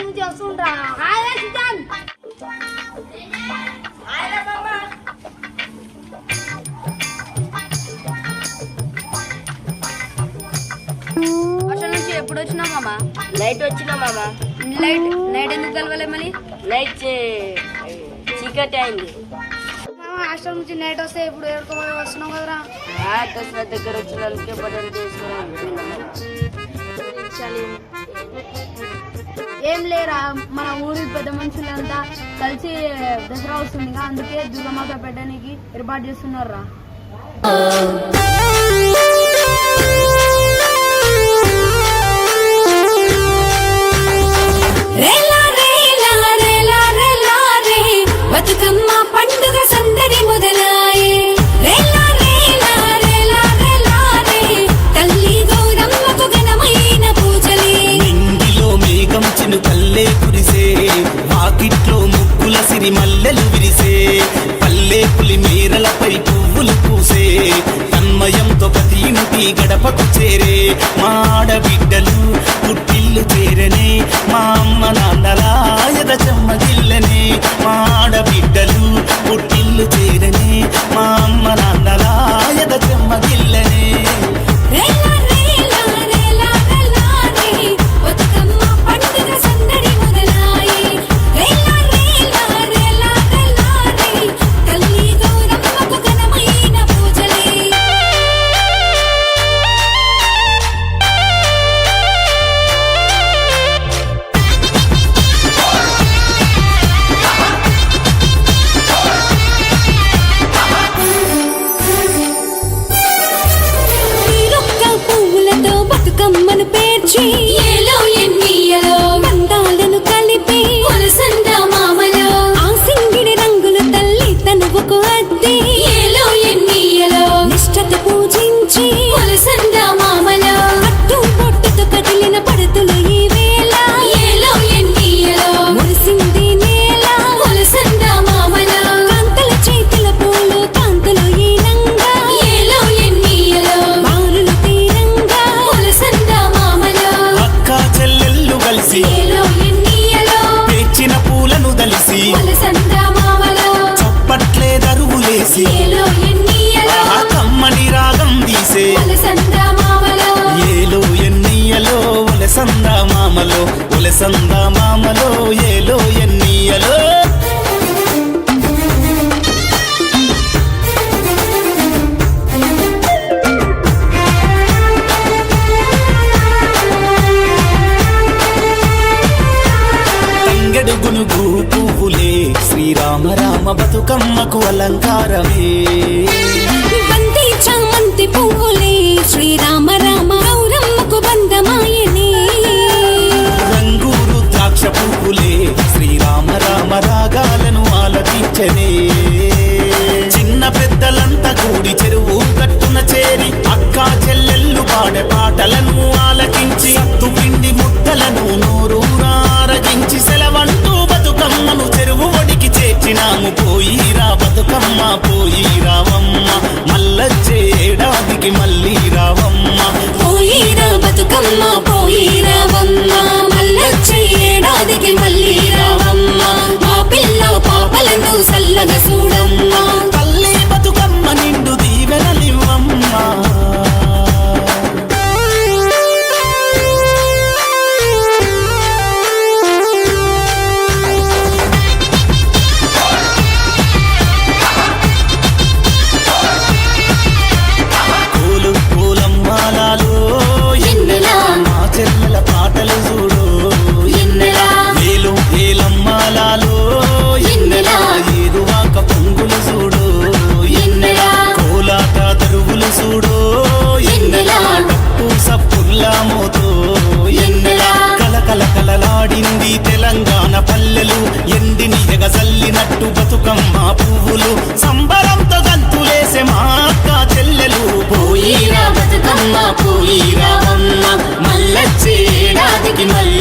నుంచి వస్తుండ్రా hi Sushant hostel నుంచి ఎప్పుడు వచ్చినావు మామ? నైట్ వచ్చినా మామ? నైట్ నైట్ ఎందుకు కలవలే మళ్ళీ నైట్ చే- చీకటి అయింది మామ హాస్టల్ నుంచి నైట్ వస్తే ఇప్పుడు ఎక్కడికో వస్తున్నావు కదరా? దగ్గర వచ్చినందుకే బట్టలు తీసుకుని ఏం లేరా? మన ఊరి పెద్ద మనుషులంతా కలిసి దసరా వస్తుందిగా అందుకే దుర్గమాత పెట్టడానికి ఏర్పాటు చేస్తున్నారా మేఘం చినుకల్లే కురిసే. వాకిట్లో ముక్కుల సిరి మల్లెలు విరిసే. పల్లె పులి మేరలపై పువ్వులు పూసే. తన్మయంతో ప్రతి ఇంటి గడపకు చేరే. మా ఆడబిడ్డలు పుట్టిల్లు చేరనే. మా అమ్మ నాన్నలా ఎద చెమ్మగిల్లనే మా ఆడబిడ్డలు పుట్టిల్లు చేరనే. మా కమ్మను పేర్చి కమ్మని రాగం తీసే. ఏలో ఎన్నియలో ఒలసంద మామలో? ఒలసంద మామలో? ఏలో ఎన్నియలో గునుగు శ్రీరామ రామ బతుకమ్మకు అలంకారమే. బంతి చామంతి పువ్వులే శ్రీరామ రామ గౌరమ్మకు బంధమాయనే. రంగూరు ద్రాక్ష పువ్వులే శ్రీరామ రామ రాగాలను ఆలకించనే. బతుకమ్మ పోయిరావమ్మ మల్లొచ్చే ఏడాదికి మళ్ళీ రావమ్మ. మా పిల్ల పాపలను సల్లగా చూడమ్మా. బతుకమ్మ పువ్వులు సంబరంతో గంతులేసే మా అక్క చెల్లెలు. పోయిరా బతుకమ్మ పోయిరా అమ్మ మళ్ళొచ్చి ఏడాదికి మళ్ళీ